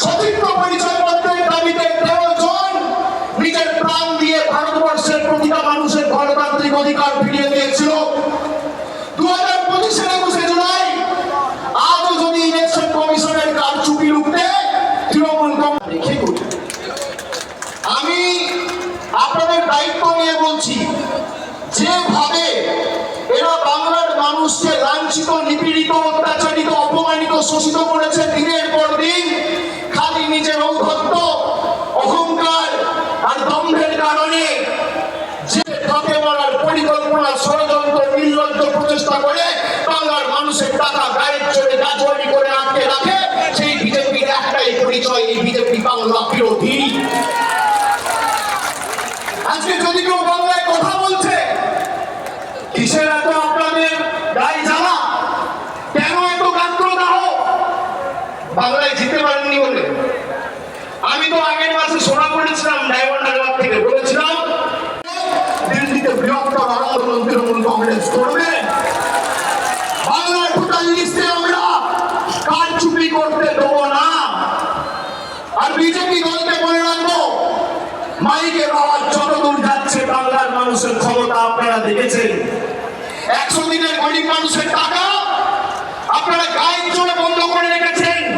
সচিত্র পরিচয়পত্রের দাবিতে তেরো জন নিজের প্রাণ দিয়ে ভারতবর্ষের প্রতিটা মানুষের গণতান্ত্রিক অধিকার ফিরিয়ে দিয়েছিল। দু হাজার পঁচিশের একুশে জুলাই আজও যদি ইলেকশন কমিশনের কারচুপি রুখতে তৃণমূল কংগ্রেস আমি আপনাদের দায়িত্ব নিয়ে বলছি যেভাবে এরা বাংলার মানুষকে লাঞ্ছিত নিপীড়িত অত্যাচারিত অপমানিত শোষিত করেছে এই বিজেপি বাংলা বিরোধী। আজকে যদি কেউ বাংলায় কথা বলছে, কিসের এত আপনাদের গায়ে জ্বালা? কেন এত গাত্রদাহ বাংলায় জিতে পারেননি বলে। আমি তো আগের মাসে শোনা করেছিলাম ডায়মন্ড হারবার থেকে বলেছিলাম, দিল্লিতে বৃহত্তর আন্দোলন তৃণমূল কংগ্রেস করবে মাইকের আওয়াজ যতদূর যাচ্ছে বাংলার মানুষের ক্ষমতা আপনারা দেখেছেন। একশো দিনের গরিব মানুষের টাকা